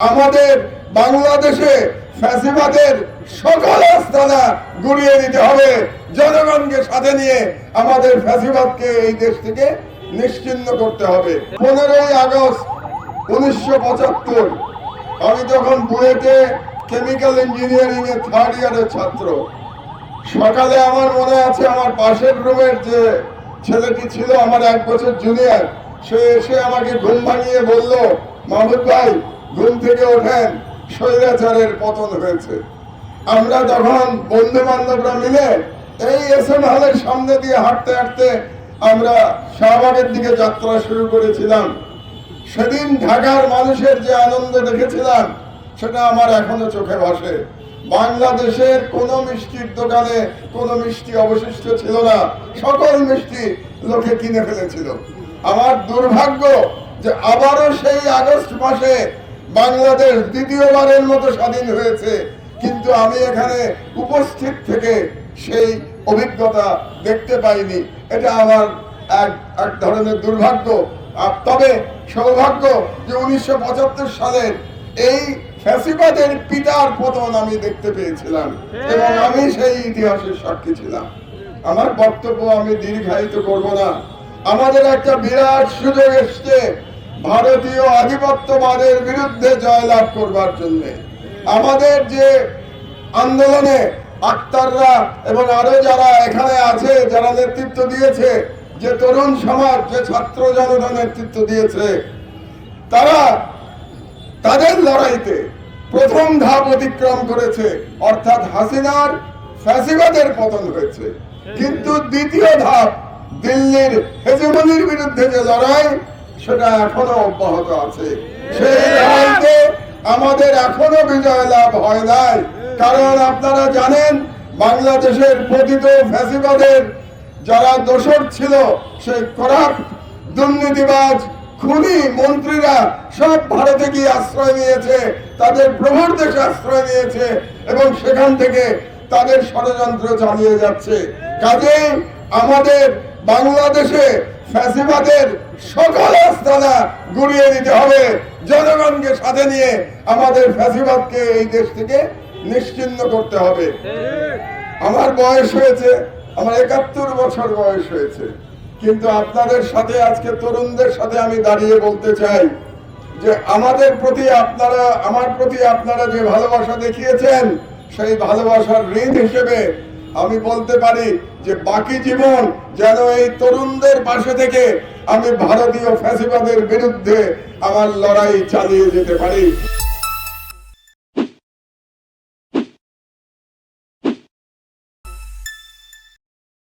আমাদের বাংলাদেশে ফ্যাসিবাদের সকল আস্তানা গুড়িয়ে দিতে হবে। জনগণকে সাথে নিয়ে আমাদের ফ্যাসিবাদকে এই দেশ থেকে নিশ্চিন্ন করতে হবে। পনেরোই আগস্ট উনিশশো পঁচাত্তর, আমি তখন বুয়েটে কেমিক্যাল ইঞ্জিনিয়ারিং এর থার্ড ইয়ারের ছাত্র। সকালে আমার মনে আছে আমার পাশের রুমের যে ছেলেটি ছিল, আমার এক বছর জুনিয়র সে এসে আমাকে ঘুম ভাঙিয়ে বলল, মাহমুদ ভাই ঘুম থেকে ওঠেন, স্বৈরাচারের পতন হয়েছে। আমরা তখন বন্ধু বান্ধবরা মিলে এই এস এম হলের সামনে দিয়ে হাঁটতে হাঁটতে আমরা শাহবাগের দিকে যাত্রা শুরু করেছিলাম, সেদিন ঢাকার মানুষের যে আনন্দ দেখেছিলাম, সেটা আমার এখনও চোখে ভাসে। বাংলাদেশের কোন মিষ্টির দোকানে কোনো মিষ্টি অবশিষ্ট ছিল না, সকল মিষ্টি লোকে কিনে ফেলেছিল। আমার দুর্ভাগ্য যে আবারও সেই আগস্ট মাসে বাংলাদেশ দ্বিতীয়বারের মতো স্বাধীন হয়েছে। কিন্তু আমি এখানে উপস্থিত থেকে সেই অভিজ্ঞতা দেখতে পাইনি। এটা আমার এক এক ধরনের দুর্ভাগ্য। আর তবে সৌভাগ্য যে উনিশশো সালের এই ফ্যাসিবাদের পিতার পতন আমি দেখতে পেয়েছিলাম। এবং আমি সেই ইতিহাসের সাক্ষী ছিলাম। আমার বক্তব্য আমি দীর্ঘায়িত করব না। আমাদের একটা বিরাট সুযোগ এসছে। ভারতীয় আধিপত্যবাদের বিরুদ্ধে জয়লাভ করবার জন্য। আমাদের যে আন্দোলনে আক্তাররা এবং আরও যারা এখানে আছে, যারা নেতৃত্ব দিয়েছে, যে তরুণ সমাজ, যে ছাত্র জনতা নেতৃত্ব দিয়েছে, তারা তাদের লড়াইতে প্রথম ধাপ অতিক্রম করেছে, অর্থাৎ হাসিনার ফ্যাসিবাদের পতন হয়েছে। কিন্তু দ্বিতীয় ধাপ, দিল্লির হেজমনির বিরুদ্ধে যে লড়াই সেটা এখনও অব্যাহত আছে। সেই লড়াইতে আমাদের এখনও বিজয় লাভ হয় নাই। কারণ আপনারা জানেন বাংলাদেশের পতিত ফ্যাসিবাদের যারা দোষর ছিল সেই করাপ্ট দুর্নীতিবাজ খুনি মন্ত্রীরা সব ভারতে গিয়ে আশ্রয় নিয়েছে তাদের প্রভুর দেশে আশ্রয় নিয়েছে এবং সেখান থেকে তাদের ষড়যন্ত্র চালিয়ে যাচ্ছে। কাজেই আমাদের বাংলাদেশে ফ্যাসিবাদের সকল আস্তানা গুড়িয়ে দিতে হবে। জনগণকে সাথে নিয়ে আমাদের ফ্যাসিবাদকে এই দেশ থেকে নিশ্চিন্ন করতে হবে। আমার বয়স হয়েছে, আমার একাত্তর বছর বয়স হয়েছে। কিন্তু আপনাদের সাথে আজকে তরুণদের সাথে আমি দাঁড়িয়ে বলতে চাই যে আমাদের প্রতি আপনারা, আমার প্রতি আপনারা যে ভালোবাসা দেখিয়েছেন, সেই ভালোবাসার ঋণ হিসেবে আমি বলতে পারি যে বাকি জীবন যেন এই তরুণদের পাশে থেকে আমি ভারতীয় ফ্যাসিবাদের বিরুদ্ধে আমার লড়াই চালিয়ে যেতে পারি।